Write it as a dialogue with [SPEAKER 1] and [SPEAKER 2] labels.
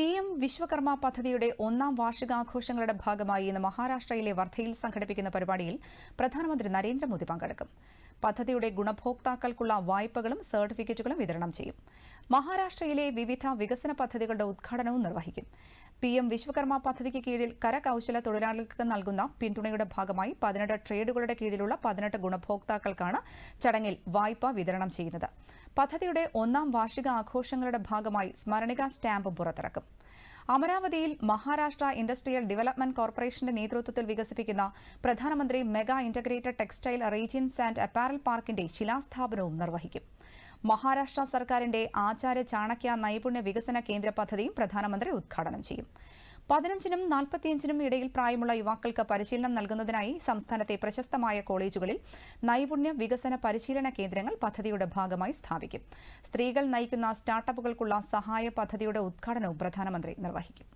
[SPEAKER 1] P M Vishwakarma പദ്ധതിയുടെ ഒന്നാം വാർഷികാഘോഷങ്ങളുടെ ഭാഗമായി ഇന്ന് മഹാരാഷ്ട്രയിലെ വർധയിൽ സംഘടിപ്പിക്കുന്ന പരിപാടിയിൽ പ്രധാനമന്ത്രി നരേന്ദ്രമോദി പങ്കെടുക്കും. പദ്ധതിയുടെ ഗുണഭോക്താക്കൾക്കുള്ള വായ്പകളും സർട്ടിഫിക്കറ്റുകളും വിതരണം ചെയ്യും. മഹാരാഷ്ട്രയിലെ വിവിധ വികസന പദ്ധതികളുടെ ഉദ്ഘാടനവും നിർവഹിക്കും. പി എം വിശ്വകർമ്മ പദ്ധതിക്ക് കീഴിൽ കരകൌശല തൊഴിലാളികൾക്ക് നൽകുന്ന പിന്തുണയുടെ ഭാഗമായി പതിനെട്ട് ട്രേഡുകളുടെ കീഴിലുള്ള പതിനെട്ട് ഗുണഭോക്താക്കൾക്കാണ് ചടങ്ങിൽ വായ്പ വിതരണം ചെയ്യുന്നത്. പദ്ധതിയുടെ ഒന്നാം വാർഷിക ആഘോഷങ്ങളുടെ ഭാഗമായി സ്മരണിക സ്റ്റാമ്പും പുറത്തിറക്കും. അമരാവതിയിൽ മഹാരാഷ്ട്ര ഇൻഡസ്ട്രിയൽ ഡെവലപ്മെന്റ് കോർപ്പറേഷന്റെ നേതൃത്വത്തിൽ വികസിപ്പിക്കുന്ന പ്രധാനമന്ത്രി mega integrated textile regions and apparel പാർക്കിന്റെ ശിലാസ്ഥാപനവും നിർവഹിക്കും. മഹാരാഷ്ട്ര സർക്കാരിന്റെ ആചാര്യ ചാണക്യ നൈപുണ്യ വികസന കേന്ദ്ര പദ്ധതിയും പ്രധാനമന്ത്രി ഉദ്ഘാടനം ചെയ്യും. പതിനഞ്ചിനും നാൽപ്പത്തിയഞ്ചിനും ഇടയിൽ പ്രായമുള്ള യുവാക്കൾക്ക് പരിശീലനം നൽകുന്നതിനായി സംസ്ഥാനത്തെ പ്രശസ്തമായ കോളേജുകളിൽ നൈപുണ്യ വികസന പരിശീലന കേന്ദ്രങ്ങൾ പദ്ധതിയുടെ ഭാഗമായി സ്ഥാപിക്കും. സ്ത്രീകൾ നയിക്കുന്ന സ്റ്റാർട്ടപ്പുകൾക്കുള്ള സഹായ പദ്ധതിയുടെ ഉദ്ഘാടനവും പ്രധാനമന്ത്രി നിർവഹിക്കും.